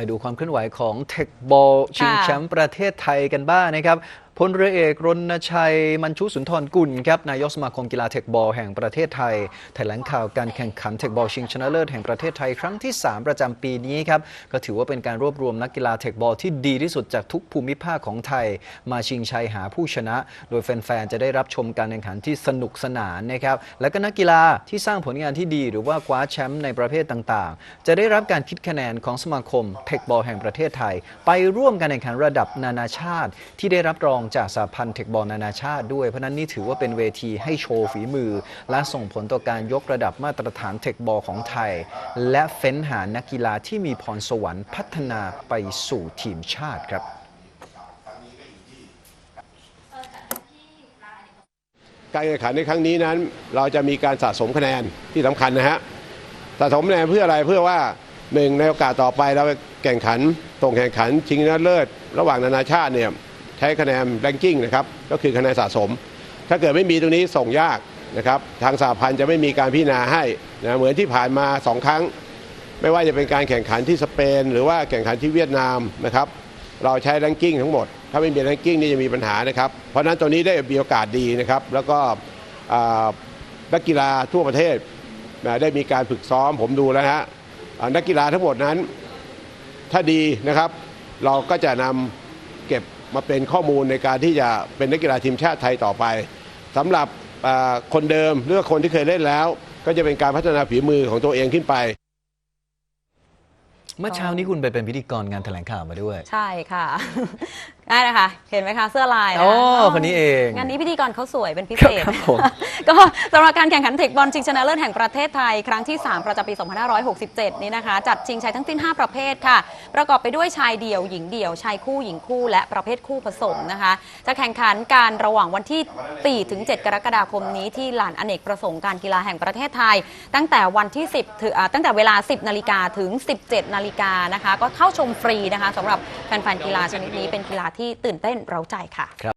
ไปดูความเคลื่อนไหวของเทคบอลชิงแชมป์ประเทศไทยกันบ้างนะครับ พลเรือเอกรณชัย มันชุสุนทรกุลครับนายกสมาคมกีฬาเทคบอลแห่งประเทศไทยแถลงข่าวการแข่งขันเทคบอลชิงชนะเลิศแห่งประเทศไทยครั้งที่ 3 ประจำปีนี้ครับก็ถือว่าเป็นการรวบรวมนักกีฬาเทคบอลที่ดีที่สุดจากทุกภูมิภาคของไทย มาชิงชัยหาผู้ชนะ โดยแฟนๆจะได้รับชมการแข่งขันที่สนุกสนานนะครับและก็นักกีฬาที่สร้างผลงานที่ดีหรือว่าคว้าแชมป์ในประเภทต่างๆ จะได้รับการคิดคะแนนของสมาคมเทคบอลแห่งประเทศไทย ไปร่วมการแข่งขันระดับนานาชาติ ที่ได้รับรองจากสหพันธ์เทคบอลนานาชาติด้วย เพราะนั้นนี่ถือว่าเป็นเวทีให้โชว์ฝีมือ และส่งผลต่อการยกระดับมาตรฐานเทคบอลของไทย และเฟ้นหานักกีฬาที่มีพรสวรรค์พัฒนาไปสู่ทีมชาติครับการแข่งขันในครั้งนี้นั้น เราจะมีการสะสมคะแนนที่สำคัญนะฮะสะสมคะแนนเพื่ออะไรเพื่อว่าหนึ่งในโอกาสต่อไปเราแข่งขันส่งแข่งขันชิงชนะเลิศ ระหว่างนานาชาติเนี่ย ใช้คะแนนแรงกิ้งนะครับก็คือคะแนนสะสม ถ้าเกิดไม่มีตรงนี้ส่งยากนะครับทางสหพันธ์จะไม่มีการพิจารณาให้นะเหมือนที่ผ่านมาสองครั้ง ไม่ว่าจะเป็นการแข่งขันที่สเปน หรือว่าแข่งขันที่เวียดนามนะครับเราใช้แรงกิ้งทั้งหมด ถ้าไม่มีแรงกิ้งนี่จะมีปัญหานะครับเพราะนั้นตัวนี้ได้มีโอกาสดีนะครับแล้วก็นักกีฬาทั่วประเทศนะได้มีการฝึกซ้อมผมดูแล้วฮะนักกีฬาทั้งหมดนั้น ถ้าดีนะครับ เราก็จะนำ เก็บมาเป็นข้อมูลในการที่จะเป็นนักกีฬาทีมชาติไทยต่อไปสำหรับอ่าคนเดิมหรือว่าคนที่เคยเล่นแล้ว ก็จะเป็นการพัฒนาฝีมือของตัวเองขึ้นไปเมื่อเช้านี้คุณไปเป็นพิธีกรงานแถลงข่าวมาด้วย ใช่ค่ะ ได้นะคะ เห็นไหมคะเสื้อลายนะโอ้คนนี้เองงานนี้พิธีกรเขาสวยเป็นพิเศษ ครับผม ก็สำหรับการแข่งขันเทคบอลชิงชนะเลิศแห่งประเทศไทย ครั้งที่ 3 ประจำปี 2567 นี้นะคะ จัดชิงชัยทั้งสิ้น 5 ประเภทค่ะ ประกอบไปด้วยชายเดี่ยวหญิงเดี่ยวชายคู่หญิงคู่ และประเภทคู่ผสมนะคะ จะแข่งขันการระหว่างวันที่4ถึง 7 กรกฎาคมนี้ที่ลานอเนกประสงค์การกีฬาแห่งประเทศไทย ตั้งแต่วันที่ 10ถึงอ่าตั้งแต่เวลา 10นาฬิกาถึง 17นาฬิกานะคะ ก็เข้าชมฟรีนะคะสำหรับแฟนๆกีฬาชนิดนี้เป็นกีฬาที่ตื่นเต้นเร้าใจค่ะ